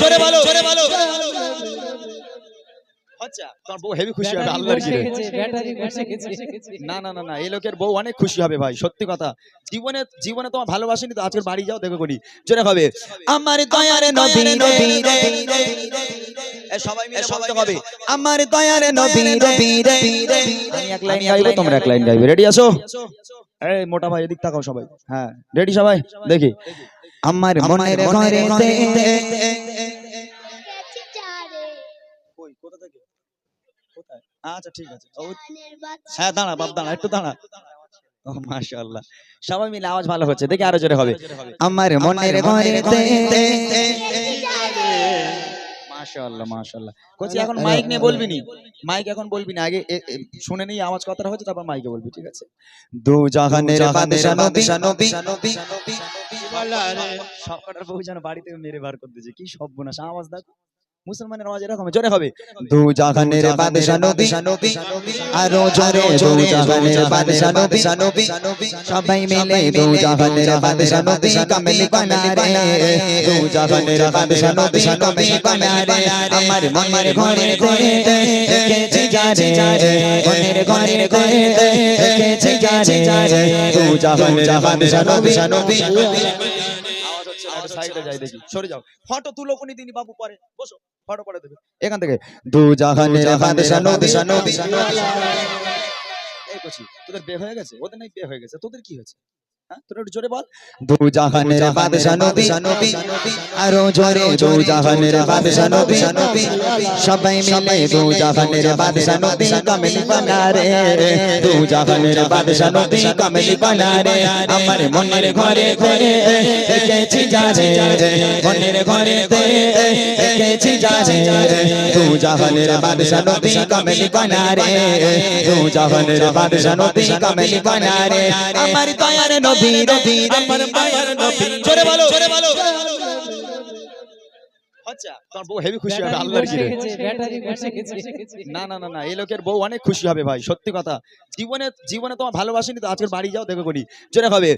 জোরে বলো। জোরে বলো। আচ্ছা। তোমার বউ হেভি খুশি হবে আল্লাহর কি ব্যাটারি বসে গেছে। না না না না এই লোকের বউ অনেক খুশি হবে ভাই সত্যি কথা। জীবনে জীবনে তোমার ভালোবাসিনি তো আজকের বাড়ি যাও দেখো জোরে হবে আমার দয়ারে নবী নবী রে সবাই মিলে বলতে হবে। আমার দয়ারে নবী নবী রে আমি এক লাইন গাইবো তোমরা এক লাইন গাইবে। রেডি আছো? এই মোটা ভাই এদিক তাকাও সবাই। হ্যাঁ রেডি সবাই? দেখি। আমার মনের ঘরে কই কোথা থেকে? কোথায়? আচ্ছা ঠিক আছে। হ্যাঁ দাঁড়া বাপ দাঁড়া একটু দাঁড়া। ও মাশাআল্লাহ। সবাই মিলে আওয়াজ ভালো হচ্ছে। দেখি আরও জোরে হবে। আমার মনের ঘরেতে মাশাআল্লাহ মাশাআল্লাহ। কোচি এখন মাইক নিয়ে বলবি নি? মাইক এখন বলবি না? আগে শুনে নেই আওয়াজ কথাটা হচ্ছে তারপর মাইকে বলবি ঠিক আছে? দু জাহানের বাদশা নবী নবী নবী সবকটার বউ যেন বাড়ি থেকে মেরে বার করে কি কি সর্বনাশ আওয়াজ দেখ মুসলমানের আওয়াজ এরকম জোরে হবে। দু জাহানের বাদশা নবী আরও জোরে দু জাহানের বাদশা নবী নবী সবাই মিলে দু জাহানের বাদশা নবী কামেলি বানারে দু জাহানের বাদশা নবী কামেলি বানারে আমার মনের ঘরে ঘরে দেখেছি যারে মনের ঘরে ঘরে দেখেছি যারে দু জাহানের বাদশা নবী নবী সাইডে যাই দেখি। সরে যাও। ফটো তুলো কোনি দিনই বাবু পরে। বসো। ফটো পরে দেবে। এখান থেকে দু জাহানের বাদশা নবী তোদের বিয়ে হয়ে গেছে? ওদের নাই বিয়ে হয়ে গেছে? তোদের কি হয়েছে? হ্যাঁ তোরা একটু জোরে বল। দু জাহানের বাদশা নবী নবী আরও জোরে দু জাহানের বাদশা নবী নবী। সবাই মিলে দু জাহানের বাদশা নবী কামেলি বানারে। দু জাহানের বাদশা নবী কামেলি বানারে। আমার মনের ঘরে ঘরে দেখেছি যারে। মনের ঘরে দেখেছি যারে। দু জাহানের বাদশা নবী কামেলি বানারে। দু জাহানের বাদশা নবী কামেলি বানারে। আমার দয়ার নবী নবী আমার মায়ের নবী জোরে বলো জোরে বলো আচ্ছা তোমার বউ হেভি খুশি হবে আল্লাহর কি ব্যাটারি বসে গেছে না না না না এই লোকের বউ অনেক খুশি হবে ভাই সত্যি কথা জীবনে জীবনে তোমার ভালোবাসিনি তো আজকের বাড়ি যাও দেখো করি জোরে হবে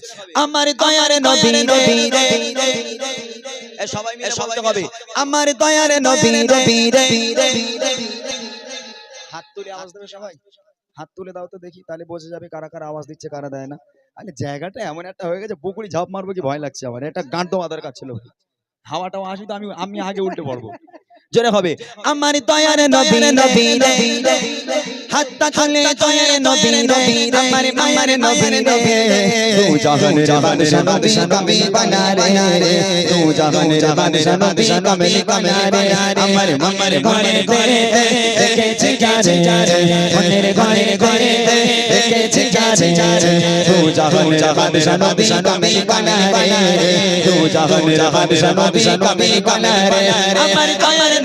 আমার দয়ারে নবী নবী সবাই মিলে বলতে হবে আমার দয়ারে নবী নবী হাত তুলে আওয়াজ দেবে সবাই হাত তুলে দাও তো দেখি, তাহলে বোঝা যাবে কারা কারা আওয়াজ দিচ্ছে, কারা দেয় না। আরে জায়গাটা এমন একটা হয়ে গেছে, পুকুরি ঝাঁপ মারবো কি ভয় লাগছে আমার, এটা গান আধার মাদার কাছে ছিল। হাওয়া টাওয়া আসি তো আমি আমি আগে উল্টে পড়ব। জোরে হবে। আমার দয়ার নবী নবী রে। হাতটা খুলে দয়ার নবী নবী আমার আমার নবী নবী তু বাদশা নবী নবী বানারে। তু জাহানের বাদশা নবী নবী বানারে। আমার আমার ঘরে ঘরে দেখেছি যারে মনের ঘরে ঘরে দেখেছি তু বাদশা নবী নবী বানারে। তু জাহানের বাদশা নবী নবী বানারে। আমার দয়ার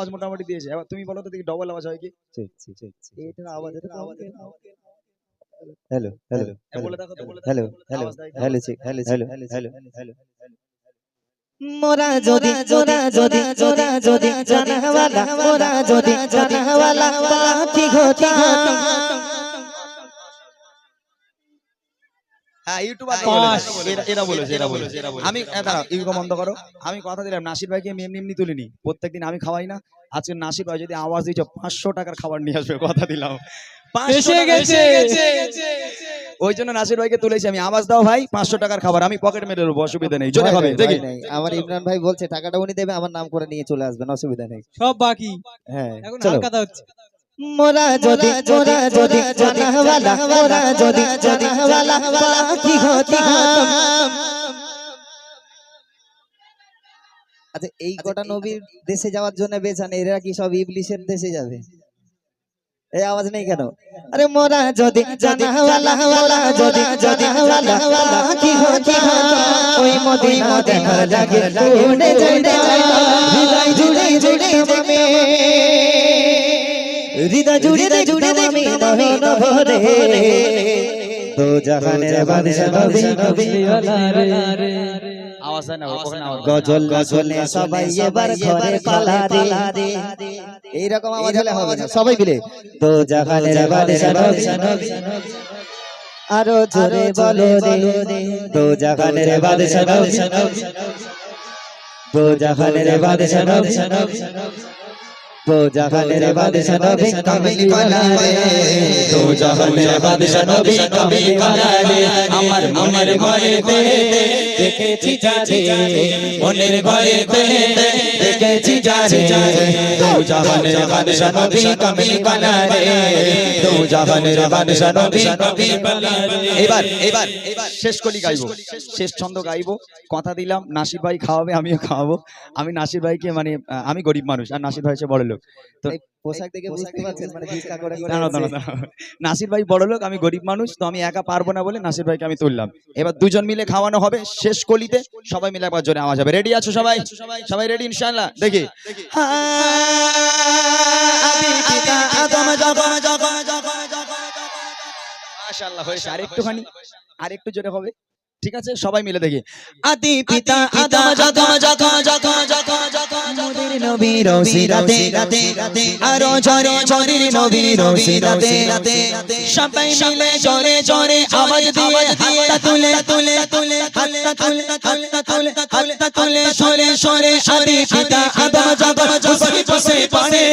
আওয়াজ মোটামুটি দিয়েছে। এবার তুমি বলো তো দেখি ডবল আওয়াজ হয় কি? এটার আওয়াজ এটা হ্যালো হ্যালো। বলে দেখো তো, বলে হ্যালো হ্যালো আওয়াজ? Hello check hello hello hello hello মোরা যদি যদি যদি যদি যদি জানাওয়ালা মোরা যদি জানাওয়ালা ঠিক হতি হ্যাঁ ইউটিউবার। এরা বলেছে এরা বলেছে আমি দাঁড়াও ইউকো বন্ধ করো। আমি কথা দিলাম নাসির ভাইকে আমি এমনি এমনি তুলিনি। প্রত্যেকদিন আমি খাওয়াই না। আজকে নাসির ভাই যদি আওয়াজ দিয়েছ পাঁচশো টাকার খাবার নিয়ে আসবে কথা দিলাম। 500 এসে টাকা- গেছে ওই জন্য নাসির ভাইকে তুলেছি আমি আওয়াজ দাও ভাই পাঁচশো টাকার খাবার আমি পকেট মেরে দেবো অসুবিধা নেই জোরে হবে দেখি। আমার ইমরান ভাই বলছে টাকাটা উনি দেবে আমার নাম করে নিয়ে চলে আসবেন অসুবিধা নেই। সব বাকি। হ্যাঁ এখন হচ্ছে। মোরা যদি মোরা যদি জানাওয়ালা মোরা যদি জানাওয়ালা আচ্ছা এই কটা নবীর দেশে যাওয়ার জন্য বেচান এরা কি সব ইবলিশের দেশে যাবে এই আওয়াজ নেই কেন আরে মোরা যদি জানাওয়ালা মোরা যদি জানাওয়ালা ওই মদিনা দেখা লাগে উড়ে যাইতে হৃদয় হৃদয় জুড়ে দে জুড়ে দে আমি ভরে তো জাহানের বাদশা নবী নবী আওয়াজ গজল গজলে সবাই এবার ঘরে পালা রে এইরকম আওয়াজ হলে হবে না। সবাই মিলে। তো জাহানের বাদশা নবী আরও জোরে বলো রে তো জাহানের বাদশা নবী তো জাহানের বাদশা নবী তো জাহানের বাদশা নবী কামিল বালা রে তো জাহানের বাদশা নবী কামিল বালা আমার দেখেছি তো বাদশা নবী তো নবী এবার এবার শেষ কলি গাইবো। শেষ ছন্দ গাইবো। কথা দিলাম, নাসির ভাই খাওয়াবে, আমিও খাওয়াবো। আমি নাসির ভাইকে মানে আমি গরিব মানুষ, আর নাসির ভাই হচ্ছে বড় লোক এই পোশাক দেখে বুঝতে পারছেন মানে ভিক্ষা করে করে দাঁড়াও, দাঁড়াও, দাঁড়াও। নাসির ভাই বড় লোক আমি গরিব মানুষ তো আমি একা পারব না বলে নাসির ভাইকে আমি তুললাম এবার দুজন মিলে খাওয়ানো হবে শেষ কলিতে সবাই মিলে একবার জোরে আওয়াজ হবে রেডি আছো সবাই সবাই রেডি ইনশাআল্লাহ দেখি মাশাআল্লাহ হয়েছে আরেকটুখানি আরেকটু জোরে হবে ঠিক আছে সবাই মিলে দেখি আদি পিতা আদম যখন যখন যখন যখন যখন মোদের নবীর সিরাতে রাতে রাতে আরও নবীর সিরাতে রাতে সবাই মিলে জরে জরে আওয়াজ দিয়ে হাতটা তুলে তুলে তুলে হাতটা তুলে হাতটা তুলে হাতটা তুলে সরে সরে আদি পিতা আদম বসে পড়ে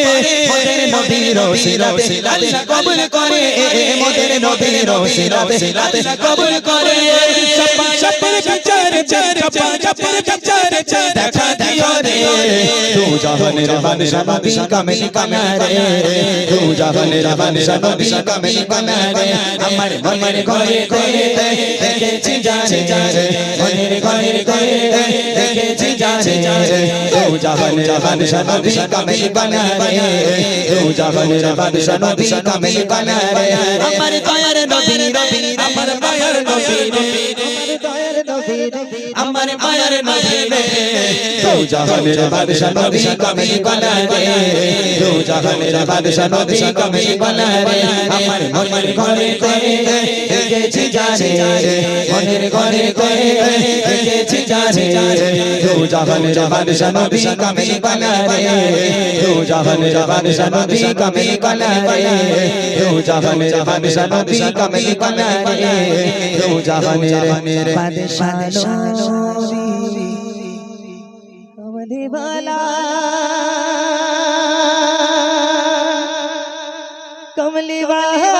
মোদের নবীর সিরাতে আল্লাহ কবুল করে মোদের নবীর সিরাতে আল্লাহ কবুল করে চপ্পর বিচার চার চপ্পর চপ্পর বিচার চার দেখা দিও রে। তু জাহানের বাদশা নবী কামিল কামিল রে। তু জাহানের বাদশা নবী কামিল কামিল রে। আমার মনের ঘরে ঘরে দেখেছি জানে জানে মনের ঘরে ঘরে দেখেছি জানে জানে তু রে। রে। আমার দয়ার নবী নবী আমার নবী আমার মায়ের নবী তো জাহানের বাদশা নবী কামিল বালা রে। তো জাহানের বাদশা নবী কামিল বালা রে। আমার মনের ঘরে ঘরে দেখেছি জানে মনের ঘরে ঘরে দেখেছি জানে তো জাহানের বাদশা নবী কামিল বালা রে। তো জাহানের বাদশা নবী কামিল বালা রে। তো জাহানের বাদশা নবী কামিল বালা রে। তো জাহানের বাদশা নবী। কমলি বালা কমলি বালা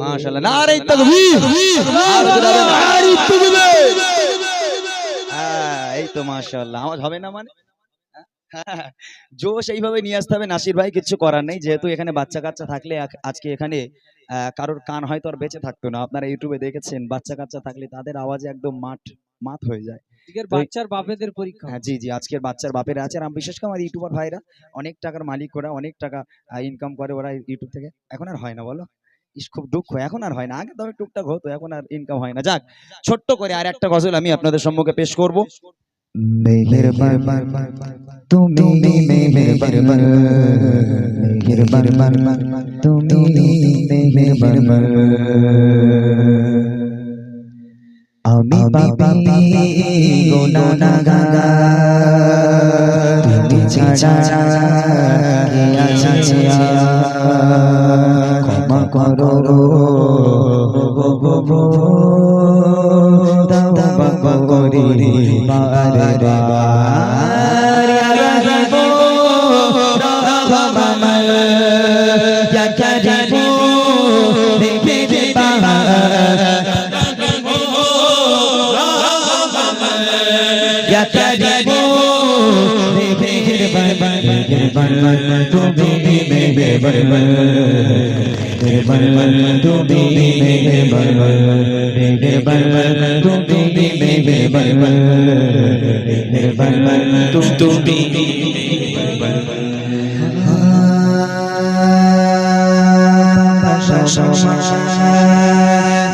মাশাআল্লাহ নারে তাকবীর এই তো মাশাআল্লাহ। আওয়াজ হবে না মানে? হ্যাঁ, জোশ এইভাবে নিয়ে আসতে হবে। নাসির ভাই কিছু করার নেই। যেহেতু এখানে বাচ্চা কাচ্চা থাকলে আজকে এখানে কারোর কান হয়তো আর বেঁচে থাকতো না। আপনারা ইউটিউবে দেখেছেন বাচ্চা কাচ্চা থাকলে তাদের আওয়াজে একদম মাঠ মাত হয়ে যায়। বাচ্চার বাপেদের পরীক্ষা। হ্যাঁ জি জি আজকের বাচ্চার বাপের আছে। আর আমি বিশেষ করে আমার ইউটিউবার ভাইরা অনেক টাকার মালিক ওরা অনেক টাকা ইনকাম করে ওরা ইউটিউব থেকে। এখন আর হয় না বলো? ইস খুব দুঃখ। এখন আর হয় না। আগে তবে টুকটাক হতো এখন আর ইনকাম হয় না। যাক ছোট্ট করে আর একটা গজল আমি আপনাদের সম্মুখে পেশ করব। তুমি মেহেরবান মেহেরবান তুমি মেহেরবান আমি পাপি গুনাহগার তুমি ছাড়া কে আছে ক্ষমা করো তুমি মেহেরবান মেহেরবান তুমি মেহেরবান মেহেরবান তুমি মেহেরবান মেহেরবান তুমি সমান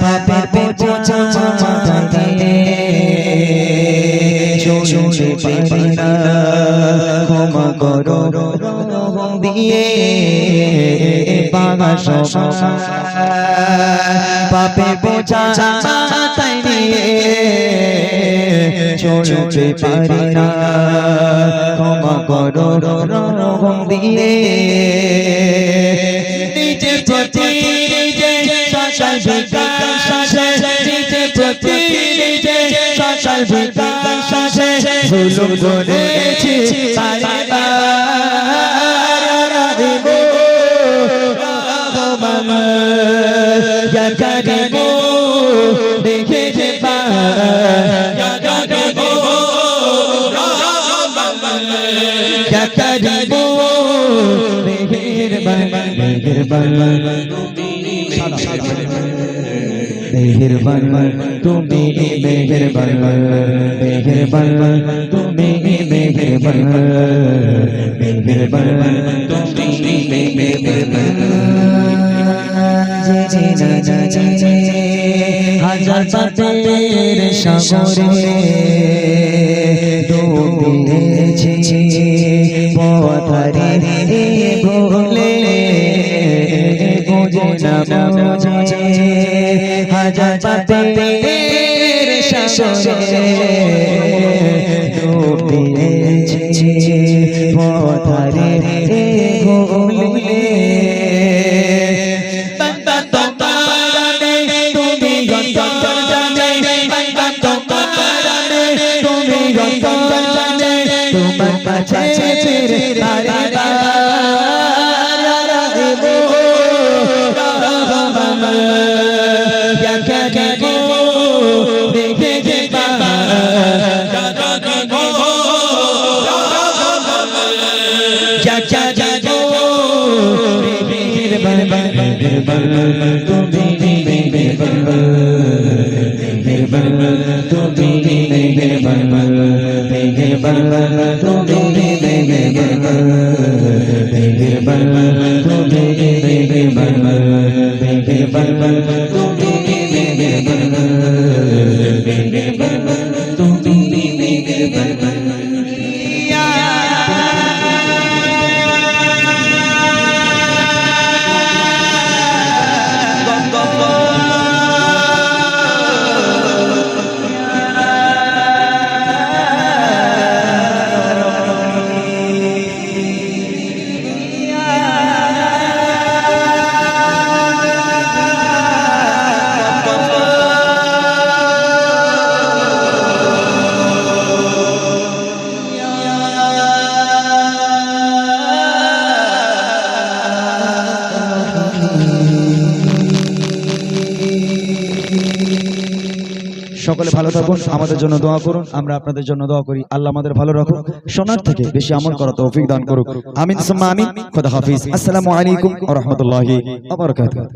পাপের বোঝা মাথায় চলতে পারি না ক্ষমা করো দিয়ে সমান পাপের বোঝা মাথায় নিয়ে চলতে পারি না। ক্ষমা করো রং দিয়ে। নিজে প্রতি নিজে সকাল বিকাল শাসে নিজে প্রতি নিজে সকাল বিকাল শাসে ভুল করেছি বারবার করিব দেখে যে করিব করিব মেঘের বল মেঘের বল মেঘের বল তুমি মেঘের বল মেঘের বল তুমি মেঘের বল তুমি মেঘের বল হাজার পাপের সাগরে ডুবেছি পথারে ভুলে বুঝে না বুঝে হাজার পাপের সাগরে ডুবেছি পথারে ভুলে বান্দা তুমি গন্তর জানে বান্দা তোমারে তুমি মেঘের বল সকলে ভালো থাকুন, আমাদের জন্য দোয়া করুন, আমরা আপনাদের জন্য দোয়া করি। আল্লাহ আমাদের ভালো রাখুন সোনার থেকে বেশি আমল করা তৌফিক দান করুক। আমিন, সুম্মা আমিন, খোদা হাফিজ। আসসালামু আলাইকুম ওয়া রাহমাতুল্লাহি ওয়া বারাকাতুহু।